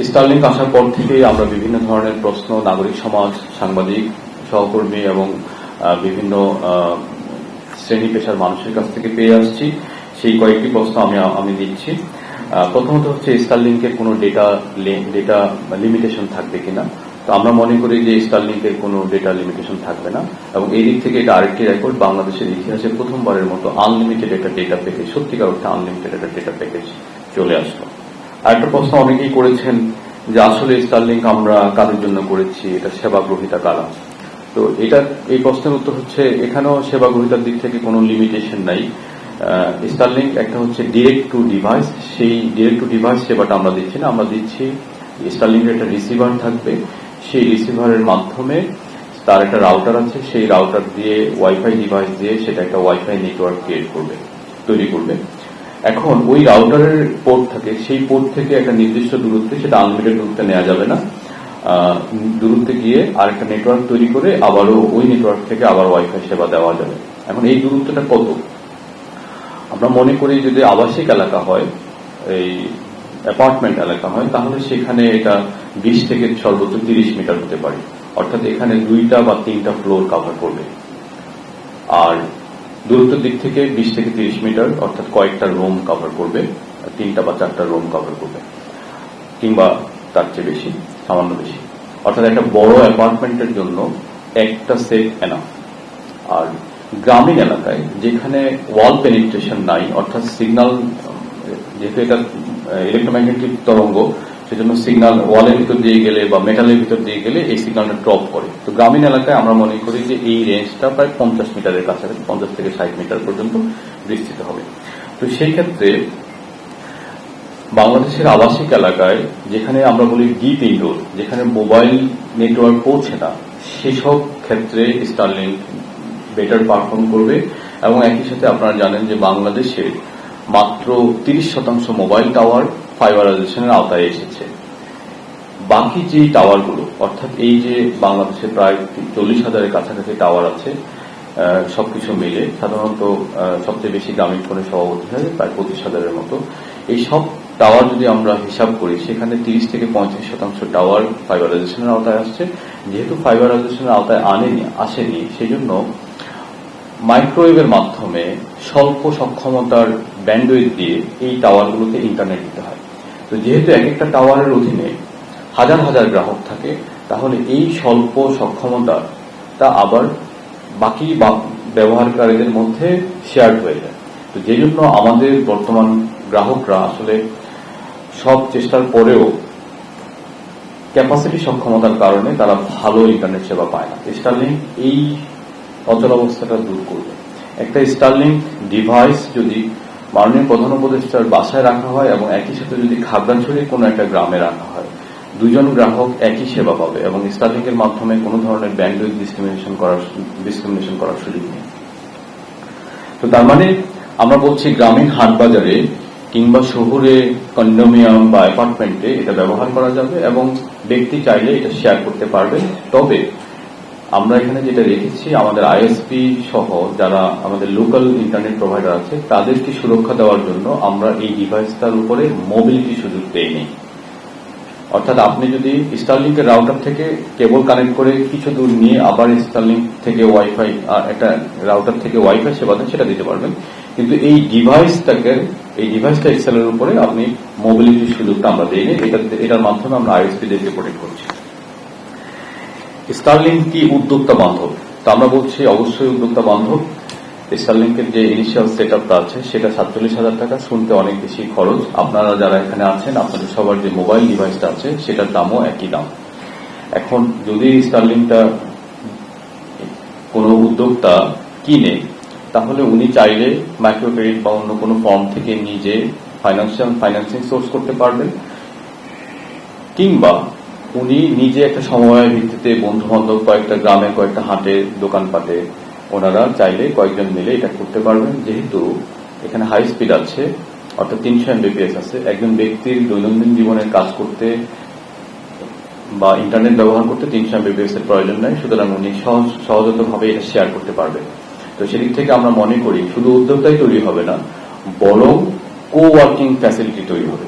Starlink আসার পর থেকেই আমরা বিভিন্ন ধরনের প্রশ্ন, নাগরিক সমাজ, সাংবাদিক, সহকর্মী এবং বিভিন্ন শ্রেণি পেশার মানুষের কাছ থেকে পেয়ে আসছি। সেই কয়েকটি প্রশ্ন আমি আমি দিচ্ছি। প্রথমত হচ্ছে স্টারলিংকের কোনো ডেটা ডেটা লিমিটেশন থাকবে কিনা? তো আমরা মনে করি যে স্টারলিংকের কোনো ডেটা লিমিটেশন থাকবে না। এবং এই দিক থেকে এটা আরেকটি রেকর্ড বাংলাদেশের ইতিহাসে প্রথমবারের মতো আনলিমিটেড একটা ডেটা প্যাকেজ সত্যিকার অর্থে আনলিমিটেড একটা ডেটা প্যাকেজ চলে আসলো। আরেকটা প্রশ্ন অনেকেই করেছেন যে আসলে স্টারলিংক আমরা কাদের জন্য করেছি? এটা সেবা গ্রহিতা কারা? তো এটা, এই প্রশ্নের উত্তর হচ্ছে এখানেও সেবা গ্রহিতার দিক থেকে কোনো লিমিটেশন নাই। স্টারলিংক একটা হচ্ছে ডিরেক্ট টু ডিভাইস সেই ডিরেক্ট টু ডিভাইস সেবাটা আমরা দিচ্ছি না। আমরা দিচ্ছি স্টারলিংকের একটা রিসিভার থাকবে। সেই রিসিভারের মাধ্যমে তার একটা রাউটার আছে। সেই রাউটার দিয়ে ওয়াইফাই ডিভাইস দিয়ে সেটা একটা ওয়াইফাই নেটওয়ার্ক ক্রিয়েট করবে, তৈরি করবে। এখন ওই রাউটারের পোর্ট থাকে, সেই পোর্ট থেকে একটা নির্দিষ্ট দূরত্বে সেটা আনলিমিটেড দূরত্বে নেওয়া যাবে না। দূরত্বে গিয়ে আরেকটা নেটওয়ার্ক তৈরি করে আবারও ওই নেটওয়ার্ক থেকে আবার ওয়াইফাই সেবা দেওয়া যাবে। এখন এই দূরত্বটা কত? আমরা মনে করি যদি আবাসিক এলাকা হয়, এই অ্যাপার্টমেন্ট এলাকা হয়, তাহলে সেখানে এটা বিশ থেকে সর্বোচ্চ তিরিশ মিটার হতে পারে। অর্থাৎ এখানে দুইটা বা তিনটা ফ্লোর কভার করবে। আর দূরত্বের দিক থেকে বিশ থেকে তিরিশ মিটার, অর্থাৎ কয়েকটা রুম কভার করবে, তিনটা বা চারটা রুম কভার করবে, কিংবা তার চেয়ে বেশি, সামান্য বেশি। অর্থাৎ একটা বড় অ্যাপার্টমেন্টের জন্য একটা সেট এনাফ আর গ্রামীণ এলাকায়, যেখানে ওয়াল পেনিট্রেশন নাই, অর্থাৎ সিগন্যাল যেহেতু এটা ইলেকট্রোম্যাগনেটিক তরঙ্গ সেজন্য সিগন্যাল ওয়ালের ভিতর দিয়ে গেলে বা মেটালের ভিতর দিয়ে গেলে এই সিগন্যালটা ড্রপ করে। তো গ্রামীণ এলাকায় আমরা মনে করি যে এই রেঞ্জটা প্রায় পঞ্চাশ মিটারের কাছাকাছি, পঞ্চাশ থেকে ষাট মিটার পর্যন্ত বিস্তৃত হবে। তো সেই ক্ষেত্রে বাংলাদেশের আবাসিক এলাকায় যেখানে আমরা বলি ডিপ ইনডোর যেখানে মোবাইল নেটওয়ার্ক পৌঁছে না, সেসব ক্ষেত্রে স্টারলিংক বেটার পারফর্ম করবে এবং একই সাথে আপনারা জানেন যে বাংলাদেশে মাত্র তিরিশ শতাংশ মোবাইল টাওয়ার ফাইবারাইজেশনের আওতায় এসেছে। বাকি যে টাওয়ারগুলো, অর্থাৎ এই যে বাংলাদেশে প্রায় চল্লিশ হাজারের কাছাকাছি টাওয়ার আছে সবকিছু মিলে সাধারণত সবচেয়ে বেশি গ্রামীণ ফোনে সভাপতি হয় প্রায় পঁচিশ হাজারের মতো। এই সব টাওয়ার যদি আমরা হিসাব করি, সেখানে তিরিশ থেকে পঁয়ত্রিশ শতাংশ টাওয়ার ফাইবারাইজেশনের আওতায় আসছে। যেহেতু ফাইবারাইজেশনের আওতায় আনেনি, আসেনি সেই জন্য মাইক্রোওয়েভের মাধ্যমে স্বল্প সক্ষমতার ব্যান্ডউইথ দিয়ে এই টাওয়ারগুলোতে ইন্টারনেট দিতে হয়। তো যেহেতু এক একটা টাওয়ারের অধীনে হাজার হাজার গ্রাহক থাকে, তাহলে এই স্বল্প সক্ষমতা তা আবার বাকি ব্যবহারকারীদের মধ্যে শেয়ার হয়ে যায়। তো যে জন্য আমাদের বর্তমান গ্রাহকরা আসলে সব চেষ্টার পরেও ক্যাপাসিটি সক্ষমতার কারণে তারা ভালো ইন্টারনেট সেবা পায় না। স্টারলিংক এই অচলাবস্থাটা দূর করবে। একটা স্টারলিংক ডিভাইস যদি মাননীয় প্রধান উপদেষ্টার বাসায় রাখা হয় এবং একই সাথে যদি খাগড়াছড়ি কোনো একটা গ্রামে রাখা হয়, দুজন গ্রাহক একই সেবা পাবে এবং স্টারলিংকের মাধ্যমে কোনো ধরনের ব্যান্ডউইথ ডিসক্রিমিনেশন করার ডিসক্রিমিনেশন করার সুযোগ নেই। তো তার মানে আমরা বলছি গ্রামীণ হাট বাজারে কিংবা শহরে, কন্ডোমিয়াম বা অ্যাপার্টমেন্টে এটা ব্যবহার করা যাবে এবং ব্যক্তি চাইলে এটা শেয়ার করতে পারবে। তবে আমরা এখানে যেটা রেখেছি আমাদের আইএসপি সহ যারা আমাদের লোকাল ইন্টারনেট প্রোভাইডার আছে, তাদেরকে সুরক্ষা দেওয়ার জন্য আমরা এই ডিভাইসটার উপরে মোবিলিটি সুযোগ দেইনি অর্থাৎ আপনি যদি স্টারলিংকের রাউটার থেকে কেবল কানেক্ট করে কিছু দূর নিয়ে আবার স্টারলিংক থেকে ওয়াইফাই একটা রাউটার থেকে ওয়াইফাই সেবা দেন, সেটা দিতে পারবেন। কিন্তু এই ডিভাইসটাকে এই ডিভাইসটা এক্সেলের উপরে আপনি মোবিলিটির সুযোগটা আমরা দিইনি এটা, এটার মাধ্যমে আমরা আইএসপি দেরকে প্রোটেক্ট করছি। স্টারলিংক কি উদ্যোক্তা বান্ধব? তো আমরা বলছি অবশ্যই উদ্যোক্তা বান্ধব। স্টারলিংকের যে ইনিশিয়াল সেট আপটা আছে, সেটা সাতচল্লিশ হাজার টাকা, শুনতে অনেক বেশি খরচ। আপনারা যারা এখানে আছেন, আপনাদের সবার যে মোবাইল ডিভাইসটা আছে, সেটার দামও একই দাম। এখন যদি স্টারলিংকটা কোনো উদ্যোক্তা কিনে, তাহলে উনি চাইলে মাইক্রো ক্রেডিট বা অন্য কোনো ফর্ম থেকে নিজে ফাইন্যান্সিয়াল ফাইন্যান্সিং সোর্স করতে পারবেন। কিংবা উনি নিজে একটা সময়ের ভিত্তিতে বন্ধু বান্ধব কয়েকটা গ্রামে, কয়েকটা হাটে দোকানপাটে ওনারা চাইলে কয়েকজন মিলে এটা করতে পারবেন। যেহেতু এখানে হাই স্পিড আছে, অর্থাৎ তিনশো এমবিপিএস আছে। একজন ব্যক্তির দৈনন্দিন জীবনের কাজ করতে বা ইন্টারনেট ব্যবহার করতে তিনশো এমবিপিএস এর প্রয়োজন নাই। সুতরাং উনি সহজ, সহজতভাবে এটা শেয়ার করতে পারবেন তো সেদিক থেকে আমরা মনে করি, শুধু উদ্যোক্তাই তৈরি হবে না, বরং কো ওয়ার্কিং ফ্যাসিলিটি তৈরি হবে।